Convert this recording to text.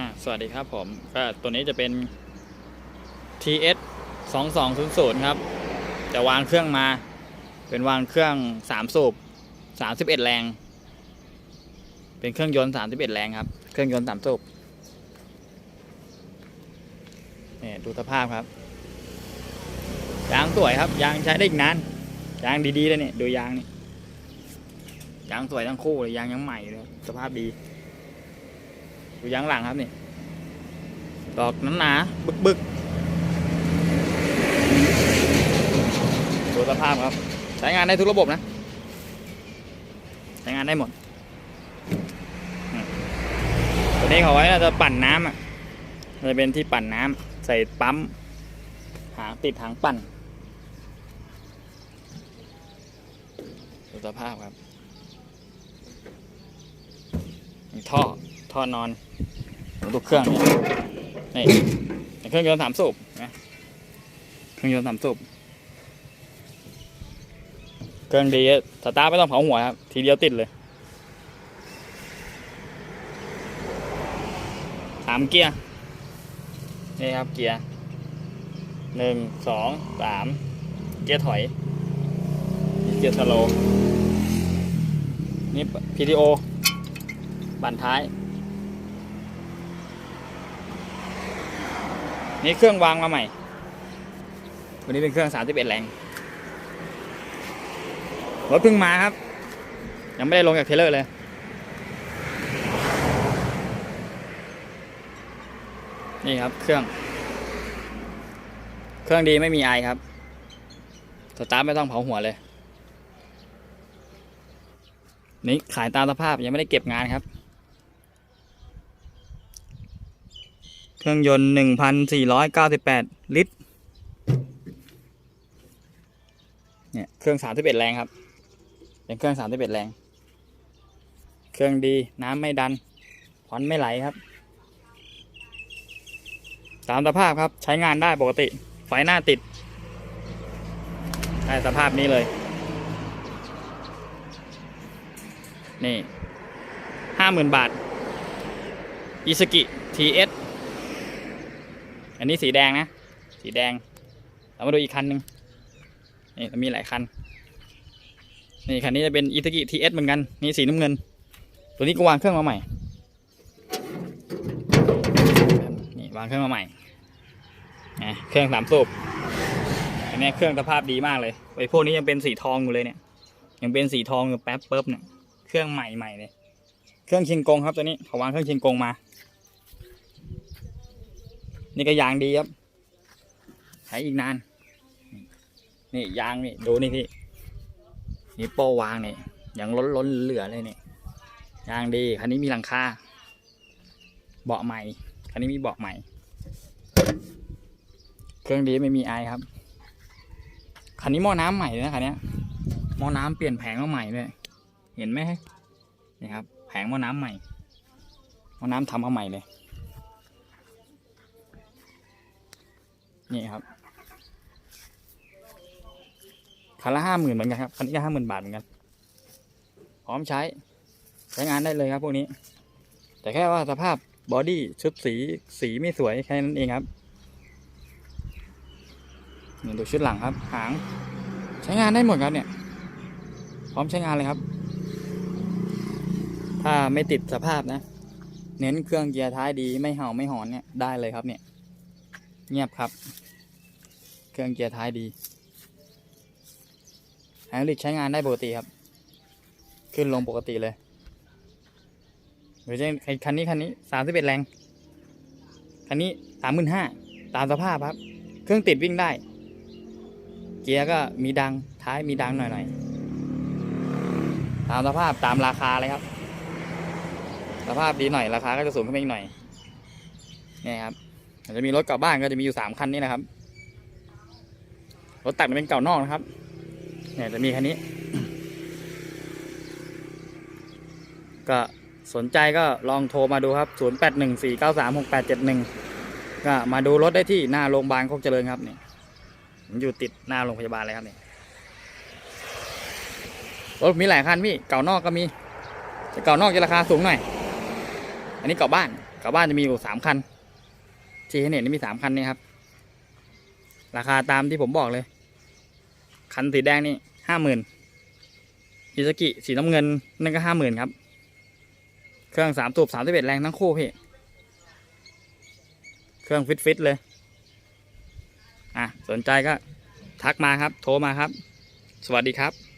อ่าสวัสดีครับผมก็ตัวนี้จะเป็น TS 2200ครับ จะวางเครื่องมา เป็นวางเครื่อง 3 สูบ 31 แรง เป็นเครื่องยนต์ 31 แรงครับ เครื่องยนต์ 3 สูบนี่ดูสภาพครับ ยางสวยครับ ยางใช้ได้อีกนาน ยางดีๆเลยเนี่ย ดูยางนี่ ยางสวยทั้งคู่เลย ยางยังใหม่เลย สภาพดี ดูยางหลังครับนี่ ดอกนั้นหนาบึกบึกดูสภาพครับ ใช้งานได้ทุกระบบนะ ใช้งานได้หมดอืมตัวนี้เขาไว้เราจะปั่นน้ำอะจะเป็นที่ปั่นน้ำใส่ปั๊ม หางติดหางปั่นดูสภาพครับมีท่อ ท่อนอนตัวเครื่องนี่นี่เครื่องยนต์สามสูบนะเครื่องยนต์สามสูบเครื่องดีสตาร์ไม่ต้องเผาหัวครับ ทีเดียวติดเลยสามเกียร์นี่ครับเกียร์หนึ่งสองสามเกียร์ถอย เกียร์สโลว์นี่ PTO บันท้าย นี่เครื่องวางมาใหม่วันนี้เป็นเครื่อง 31 แรงรถเพิ่งมาครับ ยังไม่ได้ลงจากเทรลเลอร์เลย นี่ครับเครื่อง เครื่องดีไม่มีไอครับ สตาร์ทไม่ต้องเผาหัวเลย นี่ขายตามสภาพยังไม่ได้เก็บงานครับ เครื่องยนต์หนึ่งพันสี่ร้อยเก้าสิบแปดลิตร เนี่ย เครื่องสามสิบเอ็ดแรงครับ เป็นเครื่องสามสิบเอ็ดแรง เครื่องดีน้ำไม่ดันควันไม่ไหลครับ ตามสภาพครับใช้งานได้ปกติ ไฟหน้าติดได้สภาพนี้เลย นี่ห้าหมื่นบาทอิสกิ TS อั อันนี้สีแดงนะ สีแดง เรามาดูอีกคันหนึ่งนี่มีหลายคัน นี่คันนี้จะเป็น i ิ u กิ TS เหมือนกัน นี่สีน้ำเงิน ตัวนี้ก็วางเครื่องมาใหม่ นี่วางเครื่องมาใหม่นะเครื่องสามสูบอันนี้เครื่องสภาพดีมากเลยไอ้พวกนี้ยังเป็นสีทองอยู่เลยเนี่ย ยังเป็นสีทองอยู่แป๊บเปิ๊บเนี่ย เครื่องใหม่ใหม่เลย เครื่องชิงกงครับตัวนี้เขาวางเครื่องชิงกงมา นี่ก็ยางดีครับใช้อีกนาน นี่ยางนี่ดูนี่พี่นี่โป้วางนี่ยังล้นล้นเหลือเลยนี่ยางดีคันนี้มีหลังคาเบาะใหม่คันนี้มีเบาะใหม่ เครื่องดีไม่มีไอครับคันนี้หม้อน้ำใหม่เลยนะคันนี้หม้อน้ำเปลี่ยนแผงมาใหม่เลยเห็นไหมนี่ครับ แผงหม้อน้ำใหม่หม้อน้ำทำมาใหม่เลย นี่ครับคันละห้าหมื่นเหมือนกันครับคันนี้ก็ห้าหมื่นบาทเหมือนกัน พร้อมใช้ ใช้งานได้เลยครับพวกนี้ แต่แค่ว่าสภาพบอดี้ชุดสีสีไม่สวยแค่นั้นเองครับนี่ดูชุดหลังครับ หาง ใช้งานได้หมดครับเนี่ย พร้อมใช้งานเลยครับ ถ้าไม่ติดสภาพนะ เน้นเครื่องเกียร์ท้ายดีไม่เห่าไม่หอนเนี่ยได้เลยครับเนี่ย เงียบครับ เครื่องเกียร์ท้ายดีไฮดรอลิกใช้งานได้ปกติครับ ขึ้นลงปกติเลยหรือจะคันนี้คันนี้สามสิบเอ็ดแรง คันนี้สามหมื่นห้าตามสภาพครับ เครื่องติดวิ่งได้ เกียร์ก็มีดังท้ายมีดังหน่อยหน่อยๆตามสภาพตามราคาเลยครับ สภาพดีหน่อยราคาก็จะสูงขึ้นมาอีกหน่อยนี่ครับ จะมีรถกลับบ้านก็จะมีอยู่สามคันนี้นะครับ รถแต่งเป็นเก่านอกนะครับ เนี่ยจะมีคันนี้ ก็สนใจก็ลองโทรมาดูครับ 0 8 1 4 9 3 6 8 7 1 ก็มาดูรถได้ที่หน้าโรงพยาบาลโคกเจริญครับเนี่ผมอยู่ติดหน้าโรงพยาบาลเลยครับเนี่ยรถมีหลายคันพี่ เก่านอกก็มีแต่เก่านอกจะราคาสูงหน่อย อันนี้เก่าบ้าน เกลับบ้านจะมีอยู่สามคัน ที่ให้เห็นนี่มีสามคันนี่ครับ ราคาตามที่ผมบอกเลย คันสีแดงนี่ห้าหมื่นอิซากิสีน้ำเงินนั่นก็ห้าหมื่นครับ เครื่องสามตูบสามสิบเอ็ดแรงทั้งคู่พี่ เครื่องฟิตฟิตเลย อะ สนใจก็ทักมาครับ โทรมาครับ สวัสดีครับ